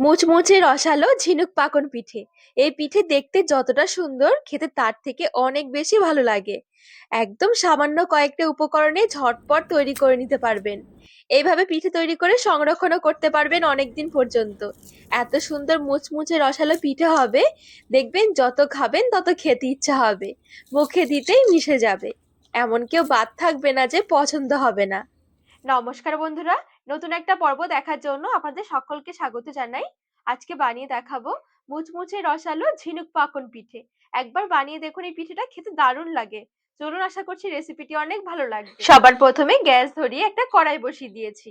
মুচমুচে রসালো ঝিনুক পাকন পিঠে। এই পিঠে দেখতে যতটা সুন্দর, খেতে তার থেকে অনেক বেশি ভালো লাগে। একদম সামান্য কয়েকটা উপকরণে ঝটপট তৈরি করে নিতে পারবেন। এইভাবে পিঠে তৈরি করে সংরক্ষণও করতে পারবেন অনেক দিন পর্যন্ত। এত সুন্দর মুচমুচে রসালো পিঠে হবে, দেখবেন যত খাবেন তত খেতে ইচ্ছা হবে। মুখে দিতেই মিশে যাবে। এমন কেউ বাদ থাকবে না যে পছন্দ হবে না। নমস্কার বন্ধুরা নতুন একটা পর্ব দেখার জন্য আপনাদের সকলকে স্বাগত জানাই। আজকে বানিয়ে দেখাবো মুচমুচে রসালো ঝিনুক পাকন পিঠে। একবার বানিয়ে দেখুন এই পিঠেটা, খেতে দারুণ লাগে। চলুন আশা করছি রেসিপিটি অনেক ভালো লাগবে। সবার প্রথমে গ্যাস ধরিয়ে একটা কড়াই বসিয়ে দিয়েছি।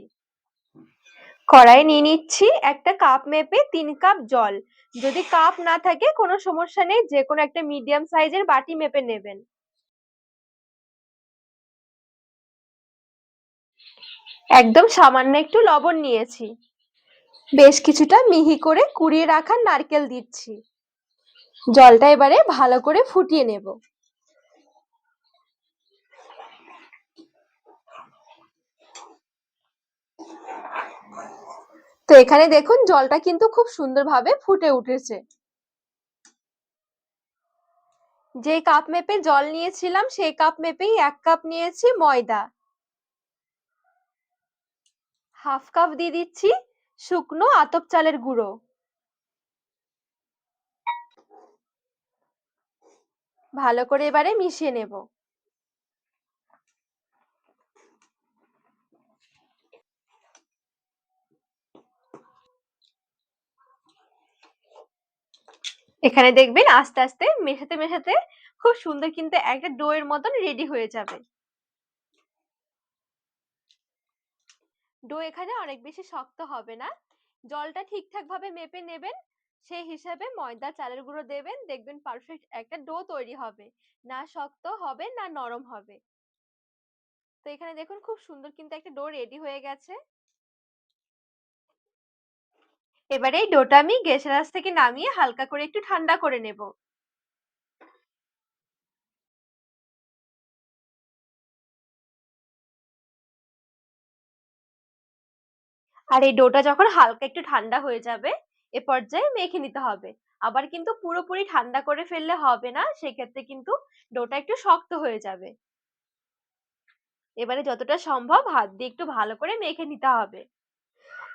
কড়াই নিয়ে নিচ্ছি একটা কাপ মেপে তিন কাপ জল। যদি কাপ না থাকে, কোনো সমস্যা নেই যে কোনো একটা মিডিয়াম সাইজের বাটি মেপে নেবেন। একদম সামান্য একটু লবণ নিয়েছি। বেশ কিছুটা মিহি করে কুড়িয়ে রাখা নারকেল দিচ্ছি। জলটা এবারে ভালো করে ফুটিয়ে নেব। তো এখানে দেখুন জলটা কিন্তু খুব সুন্দরভাবে ফুটে উঠেছে। যে কাপ মেপে জল নিয়েছিলাম, সেই কাপ মেপেই এক কাপ নিয়েছি ময়দা। হাফ কাপ দিয়ে দিচ্ছি শুকনো আতপ চালের গুঁড়ো। ভালো করে এবারে মিশিয়ে নেব। এখানে দেখবেন আস্তে আস্তে মেশাতে মেশাতে খুব সুন্দর কিন্তু একটা ডোয়ের মতন রেডি হয়ে যাবে। ডো এখানে অনেক বেশি শক্ত হবে না। জলটা ঠিকঠাক ভাবে মেপে নেবেন, সেই হিসাবে ময়দা, চালের গুঁড়ো দেবেন, দেখবেন পারফেক্ট একটা ডো তৈরি হবে। না শক্ত হবে, না নরম হবে। তো এখানে দেখুন খুব সুন্দর কিন্তু একটা ডো রেডি হয়ে গেছে। এবারে এই ডোটা আমি গ্যাসের আঁচ থেকে নামিয়ে হালকা করে একটু ঠান্ডা করে নেব। আর এই ডোটা যখন হালকা একটু ঠান্ডা হয়ে যাবে, এ পর্যায়ে মেখে নিতে হবে। আবার কিন্তু পুরোপুরি ঠান্ডা করে ফেললে হবে না, সেক্ষেত্রে কিন্তু ডোটা একটু শক্ত হয়ে যাবে। এবারে যতটা সম্ভব হাত দিয়ে একটু ভালো করে মেখে নিতে হবে।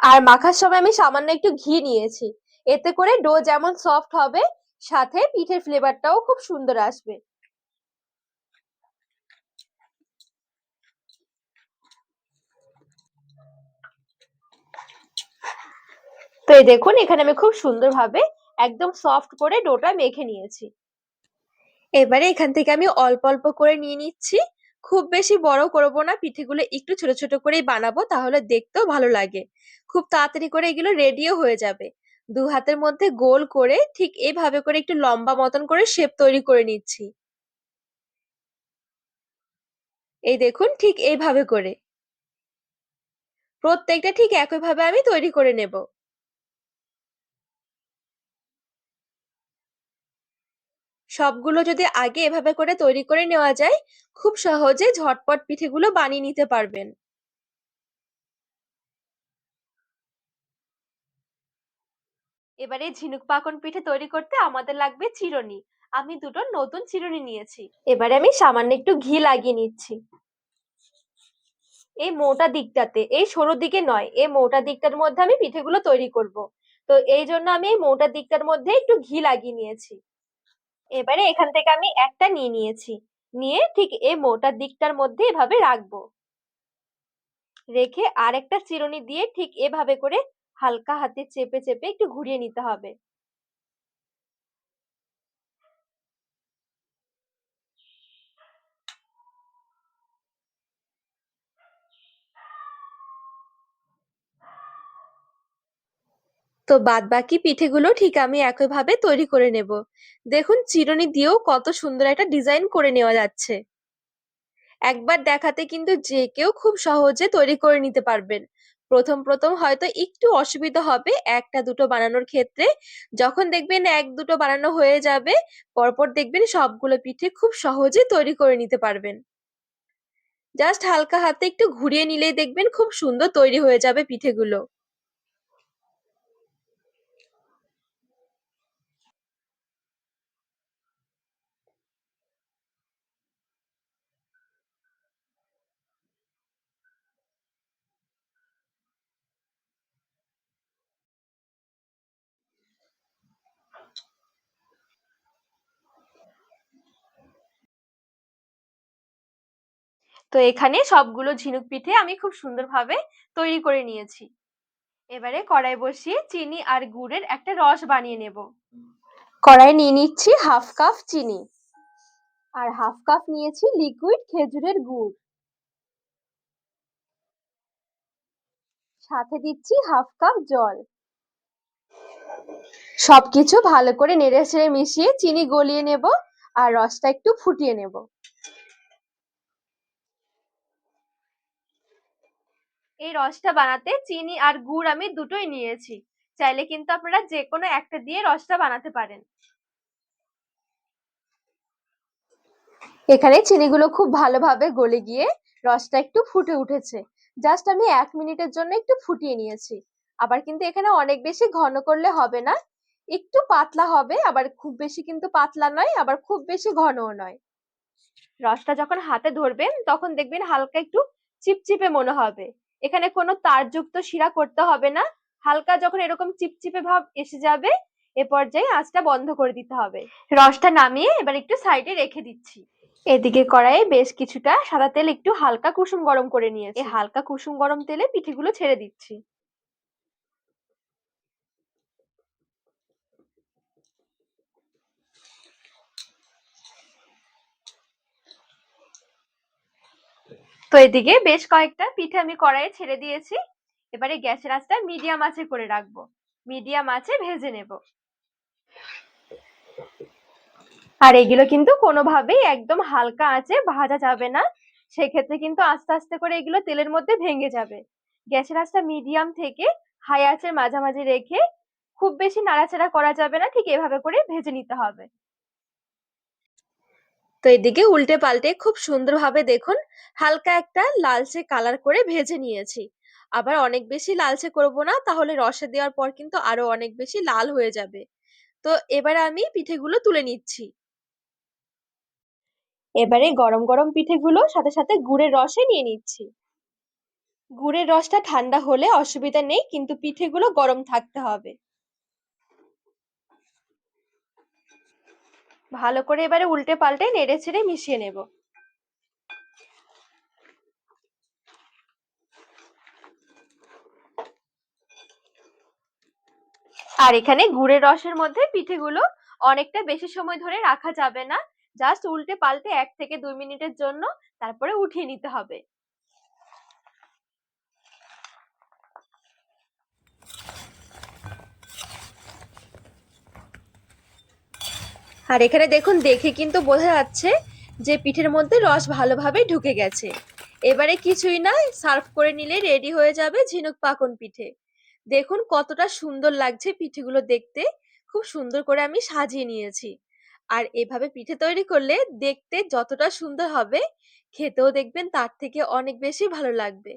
আর মাখার সময় আমি সামান্য একটু ঘি নিয়েছি। এতে করে ডো যেমন সফট হবে, সাথে পিঠের ফ্লেভারটাও খুব সুন্দর আসবে। এই দেখুন, এখানে আমি খুব সুন্দরভাবে একদম সফট করে ডোটা মেখে নিয়েছি। এবারে এখান থেকে আমি অল্প অল্প করে নিয়ে নিচ্ছি। খুব বেশি বড় করব না, পিঠেগুলো একটু ছোট ছোট করেই বানাবো, তাহলে দেখতেও ভালো লাগে। খুব তাড়াতাড়ি করে এগুলো রেডিও হয়ে যাবে। দু হাতের মধ্যে গোল করে ঠিক এইভাবে করে একটু লম্বা মতন করে শেপ তৈরি করে নিচ্ছি। এই দেখুন, ঠিক এইভাবে করে। প্রত্যেকটা ঠিক একইভাবে আমি তৈরি করে নেব। সবগুলো যদি আগে এভাবে করে তৈরি করে নেওয়া যায়, খুব সহজে ঝটপট পিঠেগুলো বানিয়ে নিতে পারবেন। এবারে ঝিনুক পাকন পিঠে তৈরি করতে আমাদের লাগবে চিরুনি। আমি দুটো নতুন চিরুনি নিয়েছি। এবারে আমি সামান্য একটু ঘি লাগিয়ে নিচ্ছি। এই মোটা দিকটাতে, এই সরু দিকে নয়, এই মোটা দিকটার মধ্যে আমি পিঠেগুলো তৈরি করব। তো এই জন্য আমি এই মোটা দিকটার মধ্যে একটু ঘি লাগিয়ে নিয়েছি। এবারে এখান থেকে আমি একটা নিয়ে নিয়েছি। নিয়ে ঠিক এই মোটা দিকটার মধ্যে এভাবে রাখব। রেখে আরেকটা চিরুনি দিয়ে ঠিক এভাবে করে হালকা হাতে চেপে চেপে একটু ঘুরিয়ে নিতে হবে। তো বাদ বাকি পিঠেগুলো ঠিক আমি একইভাবে তৈরি করে নেব। দেখুন, চিরুনি দিয়েও কত সুন্দর একটা ডিজাইন করে নেওয়া যাচ্ছে। একবার দেখাতে কিন্তু যে কেউ খুব সহজে তৈরি করে নিতে পারবেন। প্রথম প্রথম হয়তো একটু অসুবিধা হবে একটা, দুটো বানানোর ক্ষেত্রে। যখন দেখবেন এক, দুটো বানানো হয়ে যাবে, পরপর দেখবেন সবগুলো পিঠে খুব সহজে তৈরি করে নিতে পারবেন। জাস্ট হালকা হাতে একটু ঘুরিয়ে নিলেই দেখবেন খুব সুন্দর তৈরি হয়ে যাবে পিঠেগুলো। তো এখানে সবগুলো ঝিনুক পিঠে আমি খুব সুন্দরভাবে তৈরি করে নিয়েছি। এবারে কড়াই বসিয়ে চিনি আর গুড়ের একটা রস বানিয়ে নেব। কড়াই নিয়ে নিচ্ছি হাফ কাপ চিনি আর হাফ কাপ নিয়েছি লিকুইড খেজুরের গুড়। সাথে দিচ্ছি হাফ কাপ জল। সবকিছু ভালো করে নেড়ে ছেড়ে মিশিয়ে চিনি গলিয়ে নেব আর রসটা একটু ফুটিয়ে নেব। এই রসটা বানাতে চিনি আর গুড় আমি দুটোই নিয়েছি। চাইলে কিন্তু আপনারা যে কোনো একটা দিয়ে রসটা বানাতে পারেন। এখানে চিনিগুলো খুব ভালোভাবে গলে গিয়ে রসটা একটু ফুটে উঠেছে। জাস্ট আমি এক মিনিটের জন্য একটু ফুটিয়ে নিয়েছি। আবার কিন্তু এখানে অনেক বেশি ঘন করলে হবে না। একটু পাতলা হবে, আবার খুব বেশি কিন্তু পাতলা নয়, আবার খুব বেশি ঘনও নয়। রসটা যখন হাতে ধরবেন, তখন দেখবেন হালকা একটু চিপচিপে মনে হবে। এখানে কোনো তারযুক্ত শিরা করতে হবে না। হালকা যখন এরকম চিপচিপে ভাব এসে যাবে, এ পর্যায়ে আঁচটা বন্ধ করে দিতে হবে। রসটা নামিয়ে এবার একটু সাইডে রেখে দিচ্ছি। এদিকে কড়াইয়ে বেশ কিছুটা সাদা তেল একটু হালকা কুসুম গরম করে নিয়েছি। হালকা কুসুম গরম তেলে পিঠেগুলো ছেড়ে দিচ্ছি। তো এদিকে বেশ কয়েকটা পিঠে আমি কড়াইয়ে ছেড়ে দিয়েছি। এবারে গ্যাসের আঁচটা মিডিয়াম আঁচে করে রাখব। মিডিয়াম আঁচে ভেজে নেব। আর এগুলো কিন্তু কোনোভাবেই একদম হালকা আঁচে ভাজা যাবে না। সেক্ষেত্রে কিন্তু আস্তে আস্তে করে এগুলো তেলের মধ্যে ভেঙে যাবে। গ্যাসের আঁচটা মিডিয়াম থেকে হাই আঁচের মাঝামাঝি রেখে খুব বেশি নাড়াচাড়া করা যাবে না। ঠিক এভাবে করে ভেজে নিতে হবে। তো এদিকে উল্টে পাল্টে খুব সুন্দরভাবে দেখুন, হালকা একটা লালচে কালার করে ভেজে নিয়েছি। আবার অনেক বেশি লালচে করব না, তাহলে রসে দেওয়ার পর কিন্তু আরও অনেক বেশি লাল হয়ে যাবে। তো এবারে আমি পিঠেগুলো তুলে নিচ্ছি। এবারে গরম গরম পিঠেগুলো সাথে সাথে গুড়ের রসে নিয়ে নিচ্ছি। গুড়ের রসটা ঠান্ডা হলে অসুবিধা নেই, কিন্তু পিঠেগুলো গরম থাকতে হবে। ভালো করে এবারে উল্টে পাল্টে নেড়ে ছেড়ে মিশিয়ে নেব। আর এখানে গুড়ের রসের মধ্যে পিঠেগুলো অনেকটা বেশি সময় ধরে রাখা যাবে না। জাস্ট উল্টে পাল্টে এক থেকে দুই মিনিটের জন্য তারপরে উঠিয়ে নিতে হবে। আর এখানে দেখুন, দেখে কিন্তু বোঝা যাচ্ছে যে পিঠের মধ্যে রস ভালোভাবে ঢুকে গেছে। এবারে কিছুই না, সার্ভ করে নিলে রেডি হয়ে যাবে ঝিনুক পাকন পিঠে। দেখুন কতটা সুন্দর লাগছে পিঠেগুলো দেখতে। খুব সুন্দর করে আমি সাজিয়ে নিয়েছি। আর এভাবে পিঠে তৈরি করলে দেখতে যতটা সুন্দর হবে, খেতেও দেখবেন তার থেকে অনেক বেশি ভালো লাগবে।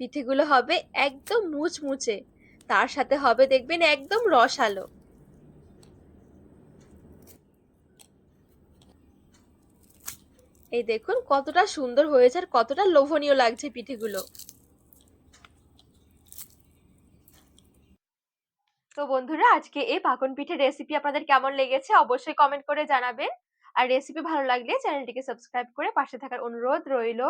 পিঠেগুলো হবে একদম মুচমুচে। তার সাথে হবে দেখবেন একদম রসালো। এই দেখুন, কতটা সুন্দর হয়েছে আর কতটা লোভনীয় লাগছে পিঠেগুলো। তো বন্ধুরা, আজকে এই পাকন পিঠের রেসিপি আপনাদের কেমন লেগেছে অবশ্যই কমেন্ট করে জানাবেন। আর রেসিপি ভালো লাগলে চ্যানেলটিকে সাবস্ক্রাইব করে পাশে থাকার অনুরোধ রইল।